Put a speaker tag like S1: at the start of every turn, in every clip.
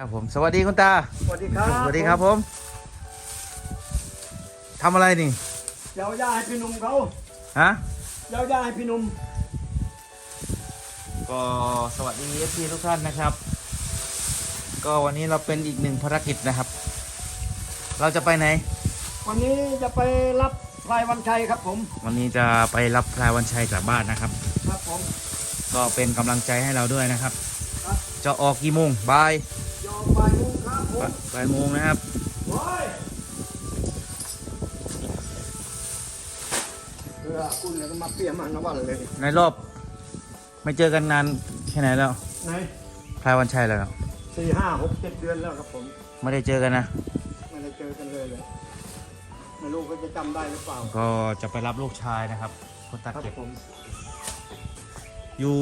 S1: ครับผมสวัสดีคุณตา
S2: สวัสดีครับ
S1: สวัสดีครับผมทำอะไรนี่
S2: เยาวย่าให้พี่หนุ่มเขา
S1: ฮะ
S2: เยาวย่าให้พี่หนุ่ม
S1: ก็สวัสดีเอฟซีทุกท่านนะครับ ก็วันนี้เราเป็นอีกหนึ่งภารกิจนะครับ เราจะไปไหน
S2: วันนี้จะไปรับพลายวันชัยครับผม
S1: วันนี้จะไปรับพลายวันชัยกลับบ้านนะครับ
S2: ครับผม
S1: ก็เป็นกำลังใจให้เราด้วยนะครับ
S2: ครับ
S1: จะออกกี่โมงบ่าย
S2: ยอม บ่ายโมงครับผม
S1: บ่ายโมงนะครับ
S2: โอ้ยเออคุณเนี่ยก็มาเปลี่ยนมานวันเลย
S1: ในรอบไม่เจอกันนานแค่ไหนแล้ว
S2: ไหน
S1: พลายวันชัยแล้ว
S2: สี่ห้าหกเจ็ดเดือนแล้วครับผม
S1: ไม่ได้เจอกันนะ
S2: ไม่ได้เจอกันเลยเลยไม่รู้เขาจะจำได้หรือเปล่า
S1: ก็จะไปรับลูกชายนะครับคนตัด
S2: ครับ
S1: เก็บ
S2: ผม
S1: อยู่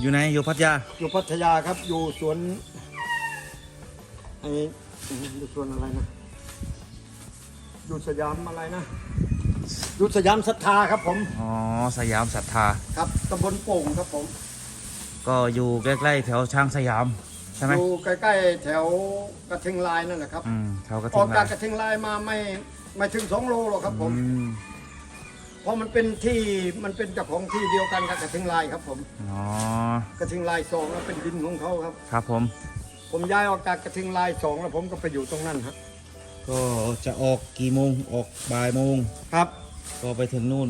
S1: อยู่ไหนอยู่พัทยา
S2: อยู่พัทยาครับอยู่สวน ไอ้อยู่สวนอะไรนะ อยู่สยามอะไรนะ อยู่สยามศรัทธาครับผม
S1: อ๋อสยามศรัทธา
S2: ครับตำบลโป่งครับผม
S1: ก็อยู่ใกล้ๆแถวช้างสยาม ใช่ไหม
S2: อยู่ใกล้ๆแถวกระทิงลายนั่นแหละครับ
S1: อืมแถวกระ
S2: อ
S1: ทิ
S2: อก
S1: ง
S2: จา
S1: ลากย
S2: กระทิงลายมาไม่ไม่ถึงสองโลหรอกครับผม
S1: อืม
S2: เพราะมันเป็นที่มันเป็นเจ้าของที่เดียวกันกับกระทิงลายครับผม
S1: อ๋อก
S2: ระทิงลายสองแล้วเป็นดินของเขาครับ
S1: ครับผม
S2: ผมย้ายออกจากกระทิงลายสองแล้วผมก็ไปอยู่ตรงนั้นครับ
S1: ก็จะออกกี่โมงออกบ่ายโมง
S2: ครับ
S1: ก็ไปถึงนู่น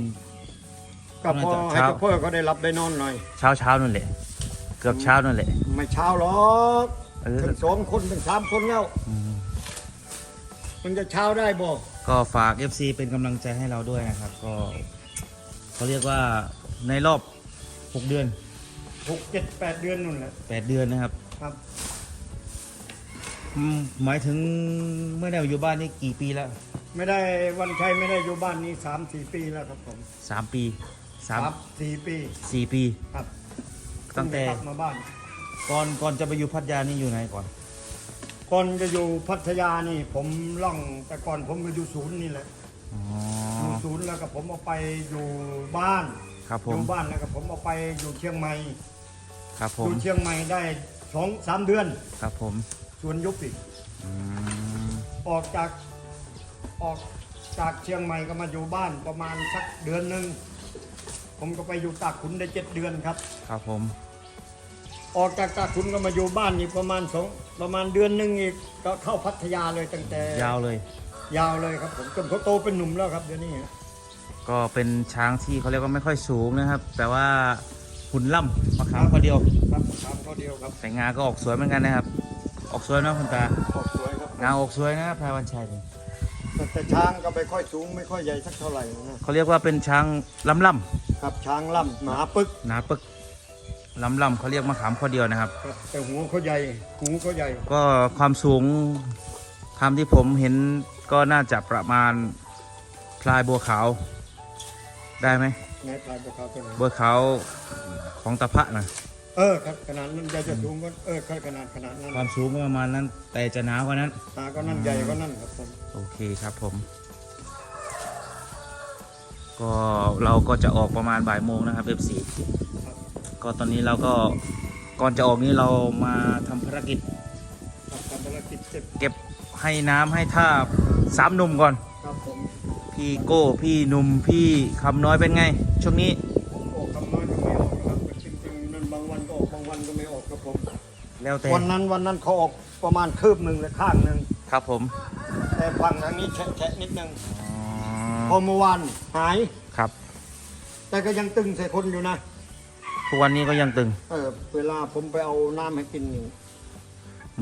S2: ก็พอ
S1: น่าจะ
S2: ให้
S1: เช้า
S2: เจ้าเพื่อเขาได้รับได้นอนหน่อย
S1: เช้าเช้านั่นแหละ เกือบเช้านั่นแหละ
S2: ไม่เช้าหรอก
S1: เออ
S2: ถึงสองคนถึงสามคนแล้ว
S1: อืม
S2: มันจะเช้าได้บ่
S1: ก็ฝาก FC เป็นกำลังใจให้เราด้วยนะครับ ก็เขาเรียกว่าในรอบ 6 เดือน
S2: หกเจ็ดแปดเดือนนู่นแหละ
S1: 8เดือนนะครับ
S2: ครับ
S1: อืมหมายถึงเมื่อได้อยู่บ้านนี่กี่ปีแล้ว
S2: ไม่ได้วันชัยไม่ได้อยู่บ้านนี้สามสี่ปีแล้วครับผม
S1: สามปีสาม
S2: ครับสี่ปี
S1: สี่ปี
S2: ครับ
S1: ตั้งแต่
S2: เพิ่จะกลับมาบ้าน
S1: ก่อนก่อนจะไปอยู่พัทยานี่อยู่ไหนก่อน
S2: ก่อนจะอยู่พัทยานี่ ผมล่องแต่ก่อนผมก็อยู่ศูนย์นี่แหละ
S1: อ๋อ
S2: อยู่ศูนย์แล้วก็ผมเอาไปอยู่บ้าน
S1: ครับผ
S2: อ
S1: ม
S2: ยู่บ้านแล้วก็ผมเอาไปอยู่เชียงใหม่
S1: ครับผ
S2: อ
S1: ม
S2: ยู่เชียงใหม่ได้สองสามเดือน
S1: ครับผม
S2: ส่วนยุบอีก
S1: อืม
S2: ออกจากออกจากเชียงใหม่ก็มาอยู่บ้านประมาณสักเดือนหนึ่งผมก็ไปอยู่ตากขุนได้เจ็ดเดือนครับ
S1: ครับผม
S2: ออกจากตากขุนก็มาอยู่บ้านอีกประมาณสองประมาณเดือนหนึ่งอีกก็เข้าพัทยาเลยตั้งแต่
S1: ยาวเลย
S2: ยาวเลยครับผมจนเขาโตเป็นหนุ่มแล้วครับเดี๋ยวนี้
S1: ก็เป็นช้างที่เขาเรียกว่าไม่ค่อยสูงนะครับ แต่ว่าหุ่นล่ำมะขามข้อเดียว
S2: ครับตามเขาเดียวครับ
S1: แต่งาก็ออกสวยเหมือนกันนะครับ ออกสวยนะคุณตา
S2: ออกสวยครับ
S1: งาออกสวยนะครับพายวันชัยนี่
S2: แต่ช้างก็ไม่ค่อยสูงไม่ค่อยใหญ่สักเท่าไหร่นะ
S1: เขาเรียกว่าเป็นช้างล่ำล่
S2: ครับช้างล่ำหนาปึกำ
S1: หนาปึกล่ำล่ำเขาเรียกมะขามข้อเดียวนะครับ
S2: ครับแต่หัวเขาใหญ่หูเขาใหญ่
S1: ก็ความสูงทำที่ผมเห็นก็น่าจะประมาณพลายบัวขาว ได้ไหม
S2: ในปลายพวกเขาตัวไหน
S1: บัวขาวของตะพะนะ
S2: เออครับขนาดนั้นใหญ่จะสูงก็เออขนาดขนาดนั้น
S1: ความสูงก็ประมาณนั้น แต่จะหนากว่านั้น
S2: ตาก็นั่นใหญ่ก็นั่นครับผม
S1: โอเคครับผม ก็เราก็จะออกประมาณบ่ายโมงนะครับ F4
S2: ครับ
S1: ก็ตอนนี้เราก็ก่อนจะออกนี้เรามาทำภารกิจ
S2: ครับทำภารกิจเสร็จ
S1: เก็บให้น้ำให้ท่าสามหนุ่มก่อน
S2: ครับผม
S1: พี่โก้พี่หนุ่มพี่คำน้อยเป็นไง ช่วงนี้ แล้วแต่
S2: วันนั้นวันนั้นเขาออกประมาณคืบหนึ่งเลยข้างหนึ่ง
S1: ครับผม
S2: แต่ฝั่งทางนี้แฉะแฉะนิดนึง
S1: อ๋
S2: พ
S1: อ
S2: อเมื่อวานหาย
S1: ครับ
S2: แต่ก็ยังตึงใส่คนอยู่นะ
S1: ทุกวันนี้ก็ยังตึง
S2: เออเวลาผมไปเอาน้ำให้กินนี่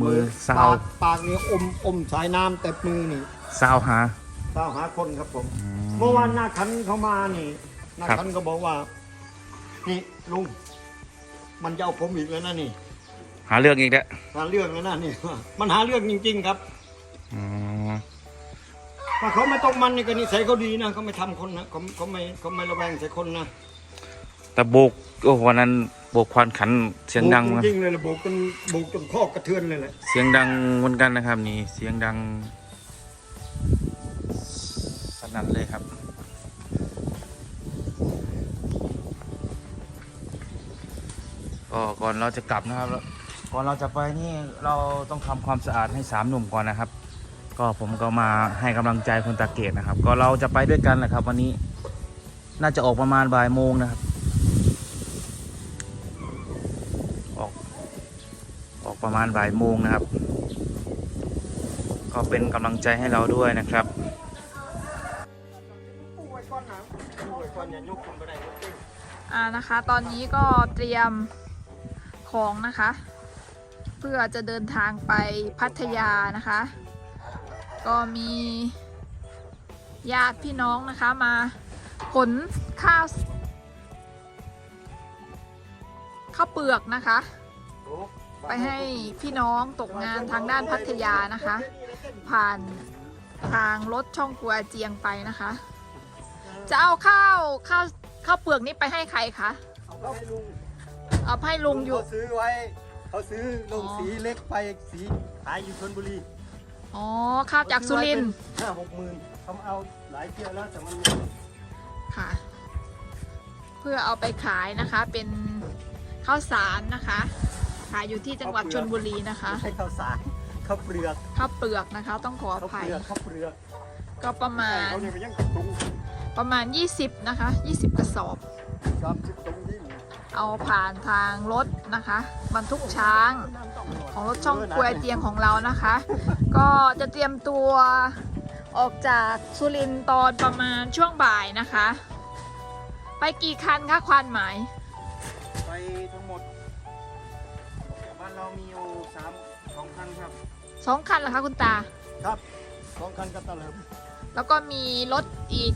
S1: มือซา
S2: ปาวกปากนี่อมอมสายน้ำแต่มือนี่
S1: ซาวหา
S2: ตามหาคนครับผม
S1: อื
S2: เมื่อวานหน้าคันเขามานี่หน้า
S1: ครับ
S2: คันก็บอกว่า นี่ลุงมันจะเอาผมอีกแล้วนะนี่
S1: หาเรื่องอีกแล้ว
S2: หาเรื่องแล้วนะนี่มันหาเรื่องจริง ๆ ครับ
S1: อ๋อ
S2: ถ้าเขาไม่ต้องมันนี่ก็นิสัยเขาดีนะเขาไม่ทำคนนะเขาเขาไม่เขาไม่ระแวงใส่คนนะ
S1: แต่โบกโอ้วันนั้นโบกควันขันเสียงดัง
S2: โบ
S1: มาก
S2: กจริงๆเลยนะโบกจนโบกจนข้อกระเทือนเลยแหละ
S1: เสียงดังเหมือนกันนะครับ นี่เสียงดังสนั่นเลยครับก็ก่อนเราจะกลับนะครับแล้ว ก่อนเราจะไปนี่เราต้องทำความสะอาดให้สามหนุ่มก่อนนะครับ ก็ผมก็มาให้กำลังใจคุณตาเกตนะครับ ก็เราจะไปด้วยกันแหละครับ วันนี้น่าจะออกประมาณบ่ายโมงนะครับ ออกออกประมาณบ่ายโมงนะครับ ก็เป็นกำลังใจให้เราด้วยนะครับ
S3: อ่านะคะ ตอนนี้ก็เตรียมของนะคะ เพื่อจะเดินทางไปพัทยานะคะ ก็มีญาติพี่น้องนะคะมาขนข้าวข้าวเปลือกนะคะ ไปให้พี่น้องตกงานทางด้านพัทยานะคะ ผ่านทางรถช่องกัวเจียงไปนะคะ จะเอาข้าวข้าวข้าวเปลือกนี้ไปให้ใครคะ
S2: เอาให้ลุง
S3: เอาให้ลุงอยู่
S2: เขาซื้อไว้ เขาซื้อลงสีเล็กไปสีขายอยู่ชนบุรี
S3: อ๋อข้าวจากสุรินทร์
S2: ห้าหกหมื่นเขามาเอาหลายเที่ยวแล้วแต่มัน
S3: ค่ะ เพื่อเอาไปขายนะคะเป็นข้าวสารนะคะ ขายอยู่ที่จังหวัดชนบุรีนะคะ
S2: ไม่ใช่ข้าวสารข้าวเปลือก
S3: ข้าวเปลือกนะคะ ต้องขออ
S2: ข้าว
S3: ภั
S2: เป
S3: ย
S2: ลือกข้าวเปลือก
S3: ก็ประมาณ
S2: เขาเนี่ยไปยังกระตุง
S3: ประมาณ 20 นะคะ 20 กระสอบ
S2: สามสิบตรงนี้
S3: เอาผ่านทางรถนะคะ บรรทุกช้างของรถช่องกวยเตียงของเรานะคะ ก็จะเตรียมตัวออกจากสุรินทร์ตอนประมาณช่วงบ่ายนะคะ ไปกี่คันคะควานหมาย
S1: ไปทั้งหมดบ้านเรามีอยู่สามสองคันครับ
S3: สองคันเหรอคะคุณตา
S2: ครับสองคันก็ตะเลิม
S3: แล้วก็มีรถอีก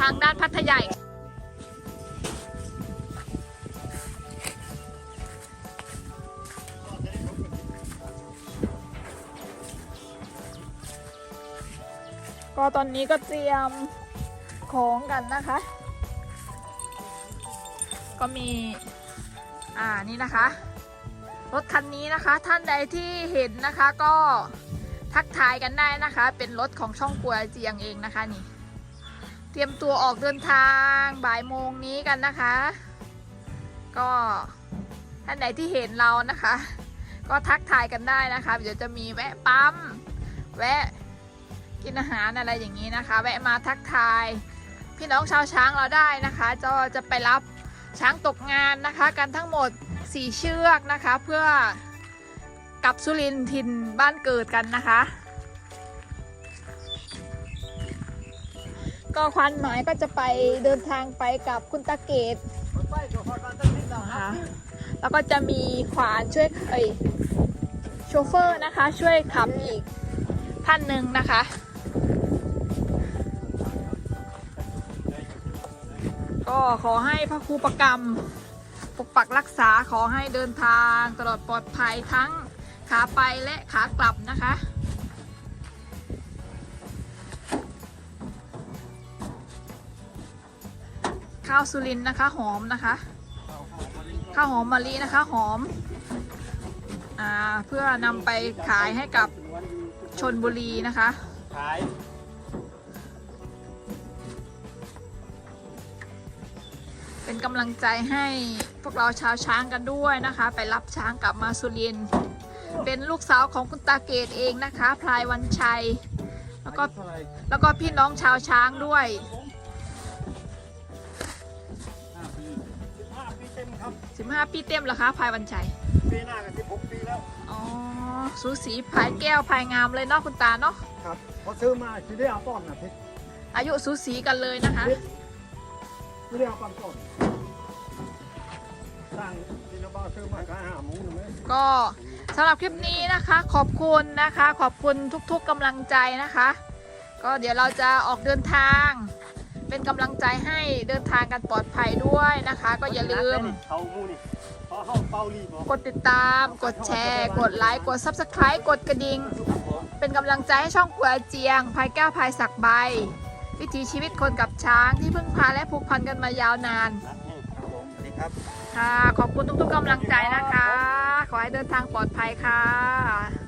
S3: ทางด้านพัทยาอีก ก็ตอนนี้ก็เตรียมของกันนะคะ ก็มี อ่านี่นะคะ รถคันนี้นะคะ ท่านใดที่เห็นนะคะก็ทักทายกันได้นะคะ เป็นรถของช่องกัวเจียงเองนะคะนี่ เตรียมตัวออกเดินทางบ่ายโมงนี้กันนะคะ ก็ท่านไหนที่เห็นเรานะคะ ก็ทักทายกันได้นะคะ เดี๋ยวจะมีแวะปั๊มแวะ กินอาหารอะไรอย่างนี้นะคะ แวะมาทักทาย พี่น้องชาวช้างเราได้นะคะจะจะไปรับช้างตกงานนะคะ กันทั้งหมด 4 เชือกนะคะ เพื่อกลับสุรินทร์ถิ่นบ้านเกิดกันนะคะ ก็ควันหมายก็จะไปเดินทางไปกับคุณตาเกต
S2: ไปกับพอกันตั้งนิดหน่อย
S3: นะคะแล้วก็จะมีขวานช่วยเอ้ยโชเฟอร์นะคะช่วยขับอีกท่านหนึ่งนะคะ ก็ขอให้พระครูประกรรมปกปักรักษาขอให้เดินทางตลอดปลอดภัยทั้งขาไปและขากลับนะคะ ข้าวสุรินนะคะหอมนะคะ ข้าวหอมมะลินะคะหอมอเพื่อนำไปขายให้กับชนบุรีนะคะ
S2: ขาย
S3: กำลังใจให้พวกเราชาวช้างกันด้วยนะคะ ไปรับช้างกลับมาสุรินทร์เป็นลูกสาวของคุณตาเกตเองนะคะ พลายวันชัย แล้วก็
S2: เท่าไหร่
S3: แล้วก็พี่น้องชาวช้างด้วย
S2: ห้าปีสิบห้าปีเต็มครับ
S3: 15 ปีเต็มเหรอคะพลายวันชัย
S2: ปีหน้าก็สิบหกปีแล้ว
S3: อ๋อ สูสีพลายแก้วพลายงามเลยเนาะคุณตาเนาะ
S2: ครับพอซื้อมาสิได้เอาป้อนนะพี่
S3: อายุสูสีกันเลยนะคะ
S2: สิได้เอาป้อนป้อนสร้า ง
S3: ก็สำหรับคลิปนี้นะคะ ขอบคุณนะคะ ขอบคุณทุกๆกำลังใจนะคะ ก็เดี๋ยวเราจะออกเดินทาง เป็นกำลังใจให้เดินทางกันปลอดภัยด้วยนะคะ ก็อย่าลืม
S2: ก
S3: กดติดตาม กดแชร์ กดไลค์ กด Subscribe กดกระดิ่ง เป็นกำลังใจให้ช่องกัวเจียงภายแก้วภายสักใบ วิถีชีวิตคนกับช้างที่พึ่งพาและผูกพันกันมายาวนาน
S2: สวัสดีครับ
S3: ค่ะ ขอบคุณทุกๆกำลังใจนะคะ ขอให้เดินทางปลอดภัยค่ะ